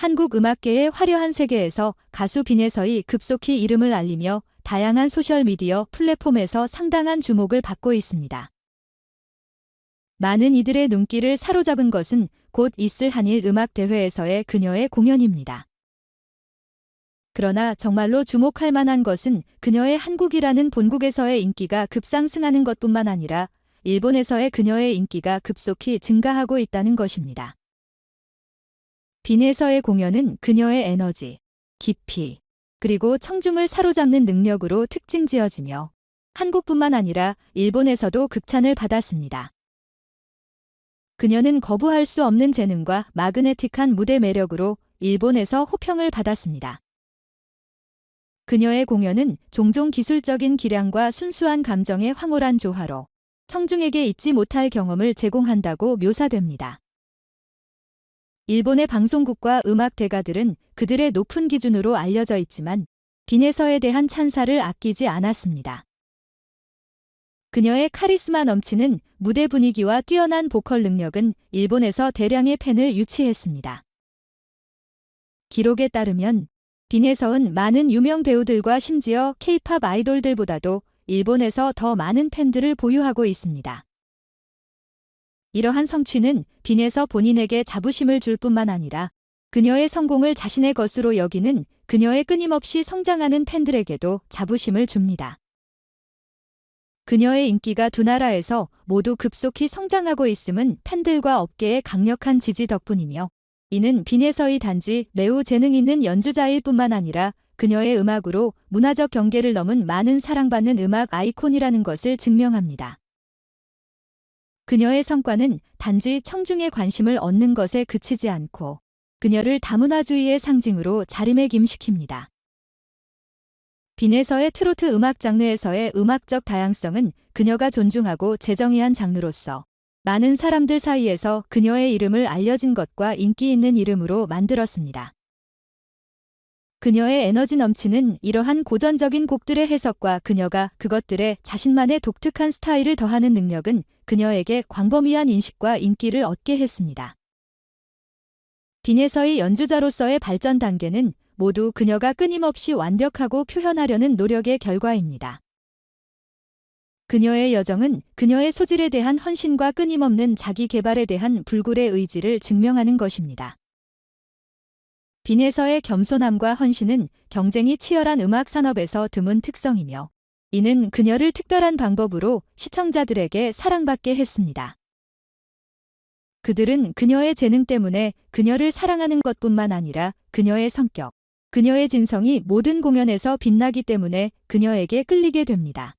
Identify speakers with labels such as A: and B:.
A: 한국 음악계의 화려한 세계에서 가수 빈혜서이 급속히 이름을 알리며 다양한 소셜미디어 플랫폼에서 상당한 주목을 받고 있습니다. 많은 이들의 눈길을 사로잡은 것은 곧 있을 한일 음악대회에서의 그녀의 공연입니다. 그러나 정말로 주목할 만한 것은 그녀의 한국이라는 본국에서의 인기가 급상승하는 것뿐만 아니라 일본에서의 그녀의 인기가 급속히 증가하고 있다는 것입니다. 빈에서의 공연은 그녀의 에너지, 깊이, 그리고 청중을 사로잡는 능력으로 특징 지어지며 한국뿐만 아니라 일본에서도 극찬을 받았습니다. 그녀는 거부할 수 없는 재능과 마그네틱한 무대 매력으로 일본에서 호평을 받았습니다. 그녀의 공연은 종종 기술적인 기량과 순수한 감정의 황홀한 조화로 청중에게 잊지 못할 경험을 제공한다고 묘사됩니다. 일본의 방송국과 음악 대가들은 그들의 높은 기준으로 알려져 있지만 빈에서에 대한 찬사를 아끼지 않았습니다. 그녀의 카리스마 넘치는 무대 분위기와 뛰어난 보컬 능력은 일본에서 대량의 팬을 유치했습니다. 기록에 따르면 빈에서은 많은 유명 배우들과 심지어 케이팝 아이돌들보다도 일본에서 더 많은 팬들을 보유하고 있습니다. 이러한 성취는 빈에서 본인에게 자부심을 줄 뿐만 아니라 그녀의 성공을 자신의 것으로 여기는 그녀의 끊임없이 성장하는 팬들에게도 자부심을 줍니다. 그녀의 인기가 두 나라에서 모두 급속히 성장하고 있음은 팬들과 업계의 강력한 지지 덕분이며 이는 빈에서의 단지 매우 재능 있는 연주자일 뿐만 아니라 그녀의 음악으로 문화적 경계를 넘은 많은 사랑받는 음악 아이콘이라는 것을 증명합니다. 그녀의 성과는 단지 청중의 관심을 얻는 것에 그치지 않고 그녀를 다문화주의의 상징으로 자리매김시킵니다. 빈에서의 트로트 음악 장르에서의 음악적 다양성은 그녀가 존중하고 제정의한 장르로서 많은 사람들 사이에서 그녀의 이름을 알려진 것과 인기 있는 이름으로 만들었습니다. 그녀의 에너지 넘치는 이러한 고전적인 곡들의 해석과 그녀가 그것들에 자신만의 독특한 스타일을 더하는 능력은 그녀에게 광범위한 인식과 인기를 얻게 했습니다. 빈에서의 연주자로서의 발전 단계는 모두 그녀가 끊임없이 완벽하고 표현하려는 노력의 결과입니다. 그녀의 여정은 그녀의 소질에 대한 헌신과 끊임없는 자기 개발에 대한 불굴의 의지를 증명하는 것입니다. 빈에서의 겸손함과 헌신은 경쟁이 치열한 음악 산업에서 드문 특성이며 이는 그녀를 특별한 방법으로 시청자들에게 사랑받게 했습니다. 그들은 그녀의 재능 때문에 그녀를 사랑하는 것뿐만 아니라 그녀의 성격, 그녀의 진성이 모든 공연에서 빛나기 때문에 그녀에게 끌리게 됩니다.